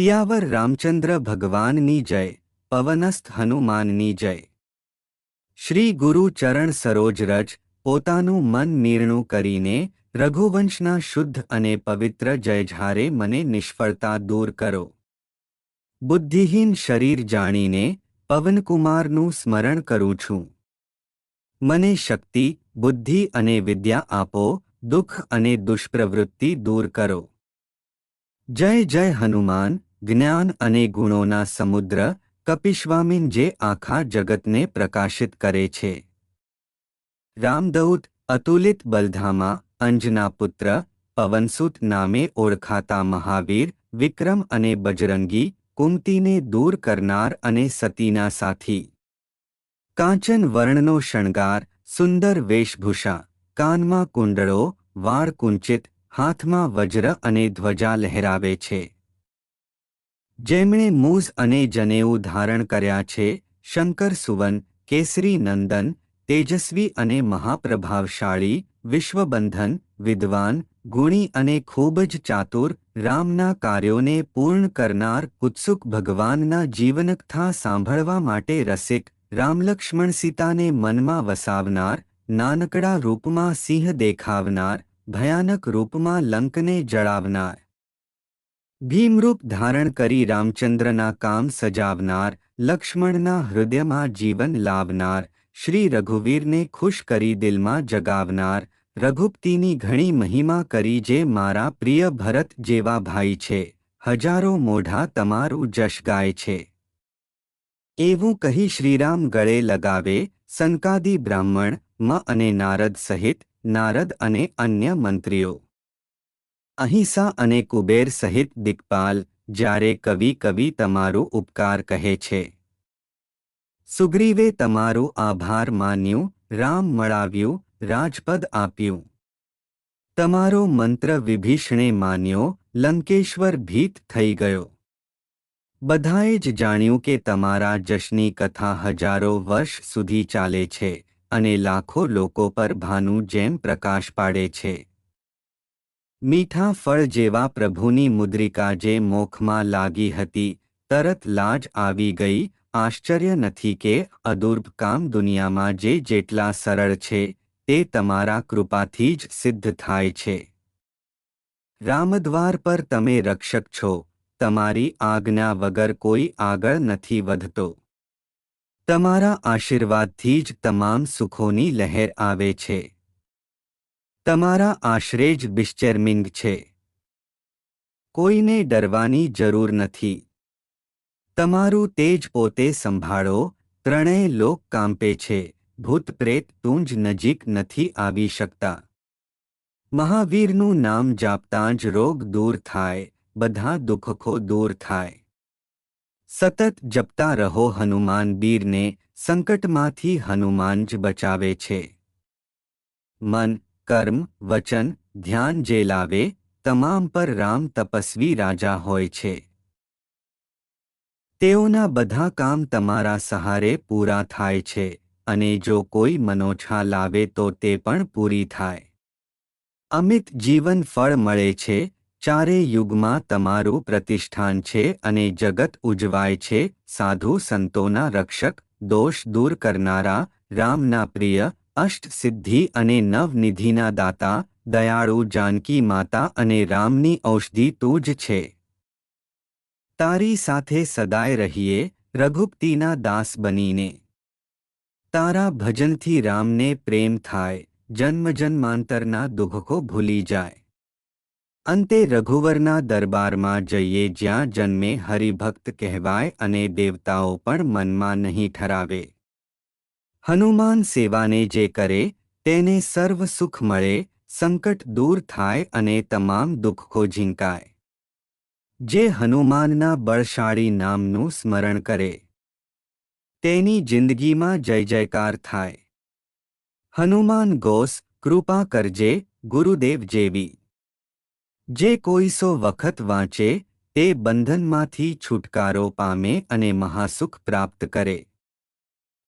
સિયાવર રામચંદ્ર ભગવાનની જય, પવનસ્થ હનુમાનની જય. શ્રી ગુરુ ચરણ સરોજ રજ, પોતાનું મન નિર્ણું કરીને રઘુવંશના શુદ્ધ અને પવિત્ર જયઝારે મને નિષ્ફળતા દૂર કરો. બુદ્ધિહીન શરીર જાણીને પવનકુમારનું સ્મરણ કરું છું. મને શક્તિ, બુદ્ધિ અને વિદ્યા આપો, દુઃખ અને દુષ્પ્રવૃત્તિ દૂર કરો. જય જય હનુમાન જ્ઞાન અને ગુણોના સમુદ્ર કપિશ્વામીન જે આખા જગતને પ્રકાશિત કરે છે રામદૌત અતુલિત બલધામા અંજના પુત્ર પવનસુત નામે ઓળખાતા મહાવીર વિક્રમ અને બજરંગી કુંતીને દૂર કરનાર અને સતીના સાથી કાંચન વર્ણનો શણગાર સુંદર વેશભૂષા કાનમાં કુંડળો વાળ કુંચિત હાથમાં વજ્ર અને ધ્વજા લહેરાવે છે જેમણે મૂઝ અને જનેઉ ધારણ કર્યા છે, શંકર સુવન, કેસરી નંદન, તેજસ્વી અને મહાપ્રભાવશાળી, વિશ્વબંધન, વિદ્વાન, ગુણી અને ખૂબ જ ચાતુર, રામના કાર્યોને પૂર્ણ કરનાર ઉત્સુક ભગવાનના જીવનકથા સાંભળવા માટે રસિક, રામલક્ષ્મણ સીતાને મનમાં વસાવનાર, નાનકડા રૂપમાં સિંહ દેખાવનાર, ભયાનક રૂપમાં લંકને જળાવનાર. ભીમરૂપ ધારણ કરી રામચંદ્રના કામ સજાવનાર, લક્ષ્મણના હૃદયમાં જીવન લાવનાર, શ્રી રઘુવીરને ખુશ કરી દિલમાં જગાવનાર, રઘુપતિની ઘણી મહિમા કરી જે મારા પ્રિય ભરત જેવા ભાઈ છે, હજારો મોઢા તમારું જશ ગાય છે. એવું કહી શ્રીરામ ગળે લગાવે, સંકાદી બ્રાહ્મણ, મ અને નારદ સહિત, નારદ અને અન્ય મંત્રીઓ. અહિંસા અને કુબેર સહિત દિક્પાલ જ્યારે કવિ કવિ તમારો ઉપકાર કહે છે. સુગ્રીવે તમારો આભાર માન્યું, રામ મળાવ્યું, રાજપદ આપ્યું. તમારો મંત્ર વિભીષણે માન્યો, લંકેશ્વર ભીત થઈ ગયો. બધાએ જ જાણ્યું કે તમારા જશની કથા હજારો વર્ષ સુધી ચાલે છે અને લાખો લોકો પર ભાનુ જેમ પ્રકાશ પાડે છે. મીઠા ફળ જેવા પ્રભુની મુદ્રિકા જે મોખમાં લાગી હતી, તરત લાજ આવી ગઈ, આશ્ચર્ય નથી કે અદુર્ભ કામ દુનિયામાં જે જેટલા સરળ છે, તે તમારા કૃપાથી જ સિદ્ધ થાય છે. રામદ્વાર પર તમે રક્ષક છો, તમારી આજ્ઞા વગર કોઈ આગળ નથી વધતો. તમારા આશીર્વાદથી જ તમામ સુખોની લહેર આવે છે. તમારા આશરે જ બિશ્ચરમિંગ છે. કોઈને ડરવાની જરૂર નથી. તમારું તેજ પોતે સંભાળો, ત્રણેય લોક કાંપે છે, ભૂત પ્રેત તુંજ નજીક નથી આવી શકતા. મહાવીરનું નામ જાપતાં જ રોગ દૂર થાય, બધા દુઃખો દૂર થાય. સતત જપતા રહો હનુમાન બીરને, સંકટમાંથી હનુમાન જ બચાવે છે. મન કર્મ વચન ધ્યાન જે લાવે તમામ પર રામ તપસ્વી રાજા હોય છે તેઓના બધા કામ તમારા સહારે પૂરા થાય છે અને જો કોઈ મનોછા લાવે તો તે પણ પૂરી થાય અમિત જીવન ફળ મળે છે ચારે યુગમાં તમારું પ્રતિષ્ઠાન છે અને જગત ઉજવાય છે સાધુ સંતોના રક્ષક દોષ દૂર કરનારા રામના પ્રિય અષ્ટ સિદ્ધિ અને નવનિધિના દાતા, દયાળુ જાનકી માતા અને રામની ઔષધિ તું જ છે. તારી સાથે સદાય રહીએ, રઘુપતિના દાસ બનીને. તારા ભજનથી રામને પ્રેમ થાય જન્મજન્માંતરના દુઃખો ભૂલી જાય. અંતે રઘુવરના દરબારમાં જઈએ જ્યાં જન્મે હરિભક્ત કહેવાય અને દેવતાઓ પણ મનમાં નહીં ઠરાવે. હનુમાન સેવાને જે કરે, તેને સર્વ સુખ મળે, સંકટ દૂર થાય અને તમામ દુઃખો ઝીંકાય. જે હનુમાનના બળશાળી નામનું સ્મરણ કરે, તેની જિંદગીમાં જય જયકાર થાય. હનુમાન ગોસ કૃપા કરજે, ગુરુદેવ જેવી. જે કોઈ સો વખત વાંચે, તે બંધનમાંથી છુટકારો પામે અને મહાસુખ પ્રાપ્ત કરે.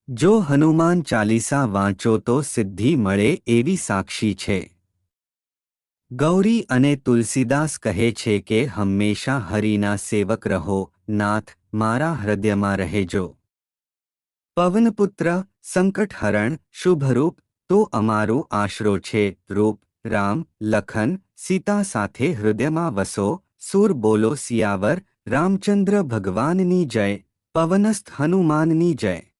જો હનુમાન ચાલીસા વાંચો તો સિદ્ધિ મળે એવી સાક્ષી છે. ગૌરી અને તુલસીદાસ કહે છે કે હંમેશા હરિના સેવક રહો, નાથ, મારા હૃદયમાં રહેજો. પવનપુત્ર, સંકટહરણ, શુભરૂપ, તો અમારું આશરો છે, રૂપ, રામ, લખન, સીતા સાથે હૃદયમાં વસો, સુર બોલો, સિયાવર, રામચંદ્ર ભગવાનની જય, પવનસ્થ હનુમાનની જય.